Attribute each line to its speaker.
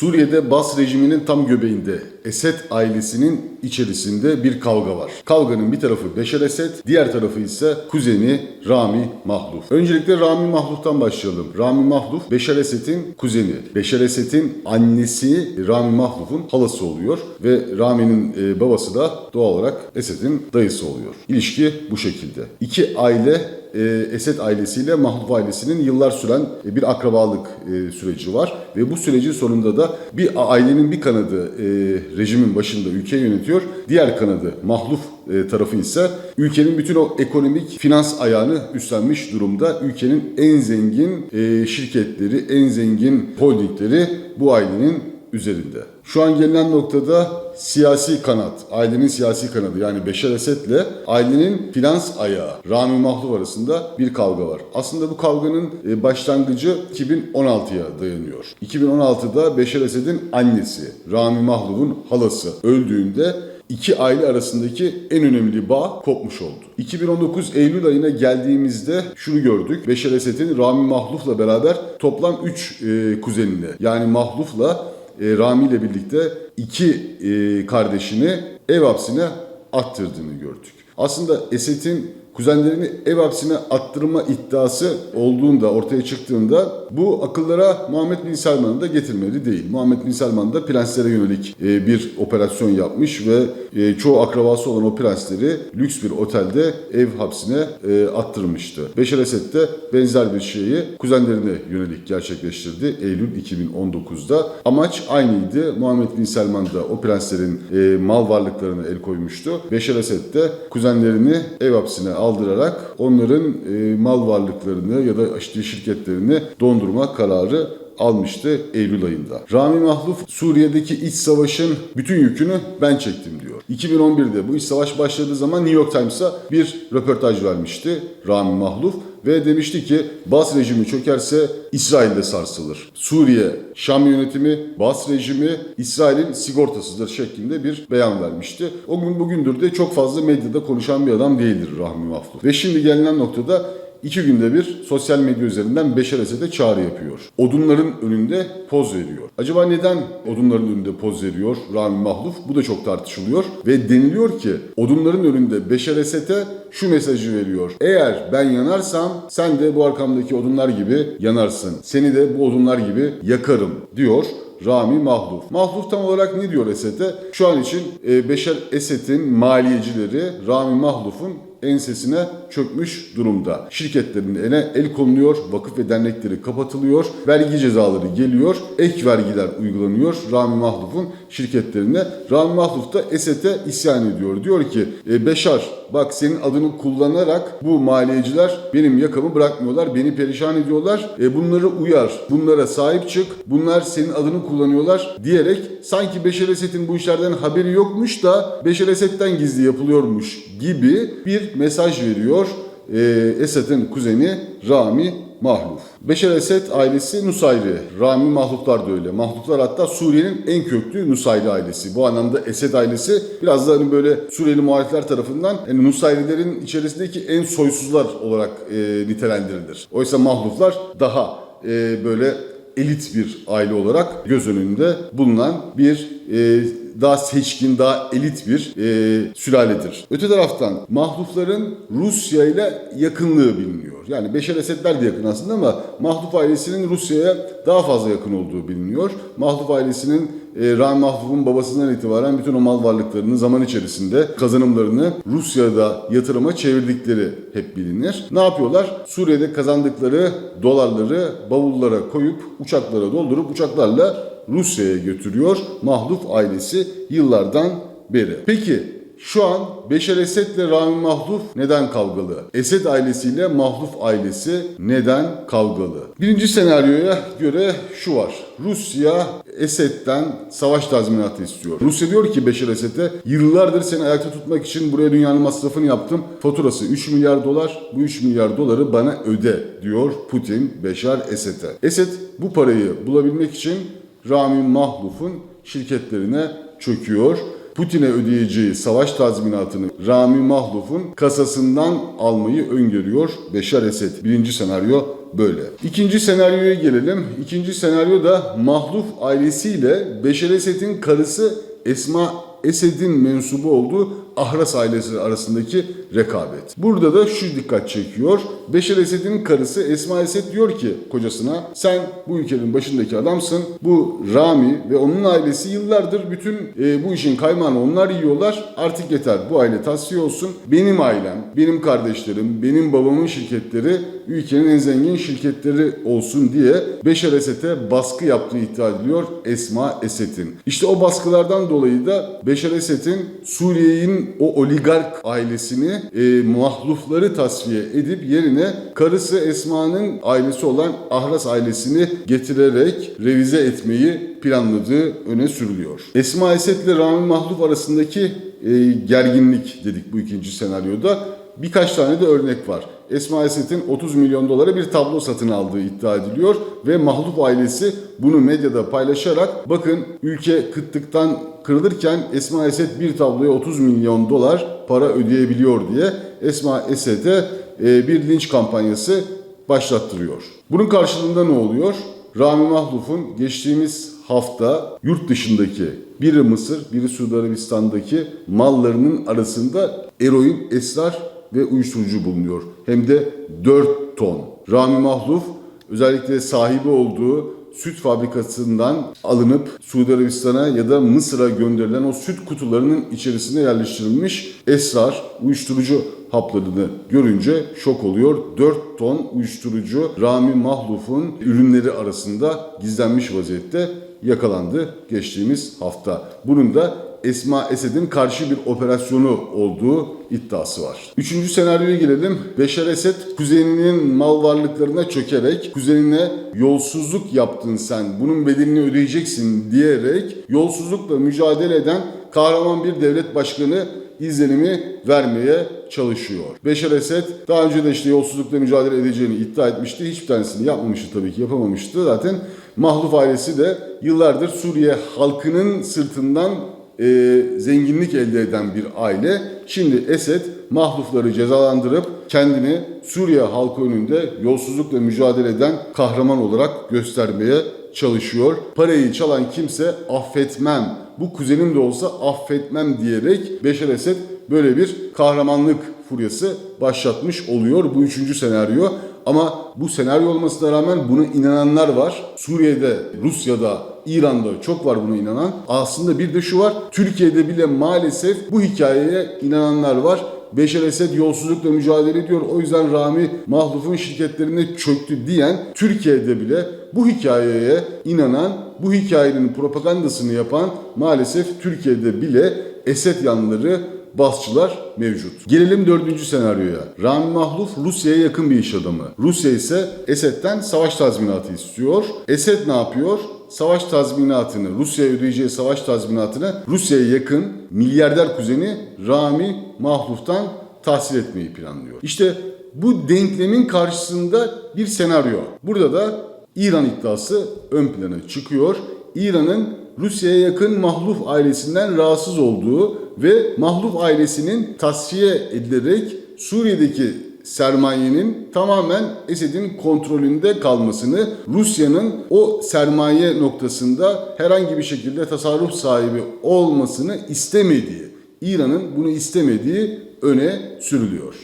Speaker 1: Suriye'de Bas rejiminin tam göbeğinde Esed ailesinin içerisinde bir kavga var. Kavganın bir tarafı Beşar Esed, diğer tarafı ise kuzeni Rami Mahluf. Öncelikle Rami Mahluf'tan başlayalım. Rami Mahluf Beşar Esed'in kuzeni. Beşar Esed'in annesi Rami Mahluf'un halası oluyor ve Rami'nin e, babası da doğal olarak Esed'in dayısı oluyor. İlişki bu şekilde. İki aile Esed ailesiyle Mahluf ailesinin yıllar süren e, bir akrabalık e, süreci var ve bu sürecin sonunda da bir ailenin bir kanadı e, rejimin başında ülkeyi yönetiyor, diğer kanadı Mahluf e, tarafı ise ülkenin bütün o ekonomik finans ayağını üstlenmiş durumda. Ülkenin en zengin e, şirketleri, en zengin holdingleri bu ailenin üzerinde. Şu an gelinen noktada siyasi kanat, ailenin siyasi kanadı yani Beşar Esed'le ailenin finans ayağı Rami Mahluf arasında bir kavga var. Aslında bu kavganın e, başlangıcı 2016'ya dayanıyor. 2016'da Beşar Esed'in annesi Rami Mahluf'un halası öldüğünde iki aile arasındaki en önemli bağ kopmuş oldu. 2019 Eylül ayına geldiğimizde şunu gördük. Beşar Esed'in Rami Mahluf'la beraber toplam 3 e, kuzenini yani Mahluf'la e, Rami ile birlikte iki e, kardeşini ev hapsine attırdığını gördük. Aslında Esed'in kuzenlerini ev hapsine attırma iddiası olduğunda, ortaya çıktığında bu akıllara Muhammed Bin Selman'ı da getirmeli değil. Muhammed Bin Selman da prenslere yönelik e, bir operasyon yapmış ve e, çoğu akrabası olan o prensleri lüks bir otelde ev hapsine e, attırmıştı. Beşar Esed de benzer bir şeyi kuzenlerine yönelik gerçekleştirdi Eylül 2019'da. Amaç aynıydı. Muhammed Bin Selman da o prenslerin mal varlıklarına el koymuştu. Beşar Esed de kuzenlerini ev hapsine aldırarak onların e, mal varlıklarını ya da işte şirketlerini dondurma kararı almıştı Eylül ayında. Rami Mahluf Suriye'deki iç savaşın bütün yükünü ben çektim diyor. 2011'de bu iç savaş başladığı zaman New York Times'a bir röportaj vermişti Rami Mahluf ve demişti ki Bas rejimi çökerse İsrail de sarsılır. Suriye, Şam yönetimi, Bas rejimi İsrail'in sigortasıdır şeklinde bir beyan vermişti. O gün bugündür de çok fazla medyada konuşan bir adam değildir Rahmi Mahluf. Ve şimdi gelinen noktada İki günde bir sosyal medya üzerinden Beşar Esed'e çağrı yapıyor. Odunların önünde poz veriyor. Acaba neden odunların önünde poz veriyor Rami Mahluf? Bu da çok tartışılıyor. Ve deniliyor ki odunların önünde Beşar Esed'e şu mesajı veriyor. Eğer ben yanarsam sen de bu arkamdaki odunlar gibi yanarsın. Seni de bu odunlar gibi yakarım diyor. Rami Mahluf. Mahluf tam olarak ne diyor Esed'e? Şu an için e, Beşar Esed'in maliyecileri Rami Mahluf'un ensesine çökmüş durumda. Şirketlerin eline el konuluyor, vakıf ve dernekleri kapatılıyor, vergi cezaları geliyor, ek vergiler uygulanıyor Rami Mahluf'un şirketlerine. Rami Mahluf da Esed'e isyan ediyor. Diyor ki e, Beşar bak senin adını kullanarak bu maliyeciler benim yakamı bırakmıyorlar, beni perişan ediyorlar. E, bunları uyar, bunlara sahip çık, bunlar senin adını kullanıyorlar diyerek sanki Beşar Esed'in bu işlerden haberi yokmuş da Beşar Esed'den gizli yapılıyormuş gibi bir mesaj veriyor e, Esed'in kuzeni Rami Mahluf. Beşar Esed ailesi Nusayri. Rami Mahluflar da öyle. Mahluflar hatta Suriye'nin en köklü Nusayri ailesi. Bu anlamda Esed ailesi biraz da hani böyle Suriyeli muhalifler tarafından yani Nusayrilerin içerisindeki en soysuzlar olarak e, nitelendirilir. Oysa Mahluflar daha e, böyle elit bir aile olarak göz önünde bulunan bir e, daha seçkin, daha elit bir e, sülaledir. Öte taraftan Mahlufların Rusya ile yakınlığı biliniyor. Yani Beşer Esedler de yakın aslında ama Mahluf ailesinin Rusya'ya daha fazla yakın olduğu biliniyor. Mahluf ailesinin e, Rami Mahluf'un babasından itibaren bütün o mal varlıklarını zaman içerisinde kazanımlarını Rusya'da yatırıma çevirdikleri hep bilinir. Ne yapıyorlar? Suriye'de kazandıkları dolarları bavullara koyup uçaklara doldurup uçaklarla Rusya'ya götürüyor Mahluf ailesi yıllardan beri. Peki şu an Beşar Esed ile Rami Mahluf neden kavgalı? Esed ailesiyle Mahluf ailesi neden kavgalı? Birinci senaryoya göre şu var. Rusya Esed'den savaş tazminatı istiyor. Rusya diyor ki Beşar Esed'e yıllardır seni ayakta tutmak için buraya dünyanın masrafını yaptım. Faturası 3 milyar dolar. Bu 3 milyar doları bana öde diyor Putin Beşar Esed'e. Esed bu parayı bulabilmek için Rami Mahluf'un şirketlerine çöküyor. Putin'e ödeyeceği savaş tazminatını Rami Mahluf'un kasasından almayı öngörüyor Beşar Esed. Birinci senaryo böyle. İkinci senaryoya gelelim. İkinci senaryo da Mahluf ailesiyle Beşer Esed'in karısı Esma Esed'in mensubu olduğu Ahras ailesi arasındaki rekabet. Burada da şu dikkat çekiyor. Beşer Esed'in karısı Esma Esed diyor ki kocasına sen bu ülkenin başındaki adamsın. Bu Rami ve onun ailesi yıllardır bütün e, bu işin kaymağını onlar yiyorlar. Artık yeter bu aile tasfiye olsun. Benim ailem, benim kardeşlerim, benim babamın şirketleri ülkenin en zengin şirketleri olsun diye Beşer Esed'e baskı yaptığı iddia ediliyor Esma Esed'in. İşte o baskılardan dolayı da Beşer Esed'in Suriye'nin o oligark ailesini e, mahlufları tasfiye edip yerine karısı Esma'nın ailesi olan Ahras ailesini getirerek revize etmeyi planladığı öne sürülüyor. Esma Esed ile Rami Mahluf arasındaki e, gerginlik dedik bu ikinci senaryoda. Birkaç tane de örnek var. Esma Esed'in 30 milyon dolara bir tablo satın aldığı iddia ediliyor ve Mahluf ailesi bunu medyada paylaşarak bakın ülke kıtlıktan kırılırken Esma Esed bir tabloya 30 milyon dolar para ödeyebiliyor diye Esma Esed'e e, bir linç kampanyası başlattırıyor. Bunun karşılığında ne oluyor? Rami Mahluf'un geçtiğimiz hafta yurt dışındaki biri Mısır, biri Suudi Arabistan'daki mallarının arasında eroin, esrar ve uyuşturucu bulunuyor. Hem de 4 ton. Rami Mahluf özellikle sahibi olduğu süt fabrikasından alınıp Suudi Arabistan'a ya da Mısır'a gönderilen o süt kutularının içerisine yerleştirilmiş esrar, uyuşturucu haplarını görünce şok oluyor. 4 ton uyuşturucu Rami Mahluf'un ürünleri arasında gizlenmiş vaziyette yakalandı geçtiğimiz hafta. Bunun da Esma Esed'in karşı bir operasyonu olduğu iddiası var. Üçüncü senaryoya gelelim. Beşer Esed kuzeninin mal varlıklarına çökerek kuzenine yolsuzluk yaptın sen bunun bedelini ödeyeceksin diyerek yolsuzlukla mücadele eden kahraman bir devlet başkanı izlenimi vermeye çalışıyor. Beşer Esed daha önce de işte yolsuzlukla mücadele edeceğini iddia etmişti. Hiçbir tanesini yapmamıştı tabii ki yapamamıştı. Zaten Mahluf ailesi de yıllardır Suriye halkının sırtından e, zenginlik elde eden bir aile. Şimdi Esed mahlufları cezalandırıp kendini Suriye halkı önünde yolsuzlukla mücadele eden kahraman olarak göstermeye çalışıyor. Parayı çalan kimse affetmem, bu kuzenim de olsa affetmem diyerek Beşer Esed böyle bir kahramanlık furyası başlatmış oluyor bu üçüncü senaryo. Ama bu senaryo olmasına rağmen buna inananlar var. Suriye'de, Rusya'da, İran'da çok var buna inanan. Aslında bir de şu var. Türkiye'de bile maalesef bu hikayeye inananlar var. Beşer Esed yolsuzlukla mücadele ediyor. O yüzden Rami Mahluf'un şirketlerine çöktü diyen Türkiye'de bile bu hikayeye inanan, bu hikayenin propagandasını yapan maalesef Türkiye'de bile Esed yanları basçılar mevcut. Gelelim dördüncü senaryoya. Rami Mahluf Rusya'ya yakın bir iş adamı. Rusya ise Esed'den savaş tazminatı istiyor. Esed ne yapıyor? Savaş tazminatını, Rusya'ya ödeyeceği savaş tazminatını Rusya'ya yakın milyarder kuzeni Rami Mahluf'tan tahsil etmeyi planlıyor. İşte bu denklemin karşısında bir senaryo. Burada da İran iddiası ön plana çıkıyor. İran'ın Rusya'ya yakın Mahluf ailesinden rahatsız olduğu ve Mahluf ailesinin tasfiye edilerek Suriye'deki sermayenin tamamen Esed'in kontrolünde kalmasını, Rusya'nın o sermaye noktasında herhangi bir şekilde tasarruf sahibi olmasını istemediği, İran'ın bunu istemediği öne sürülüyor.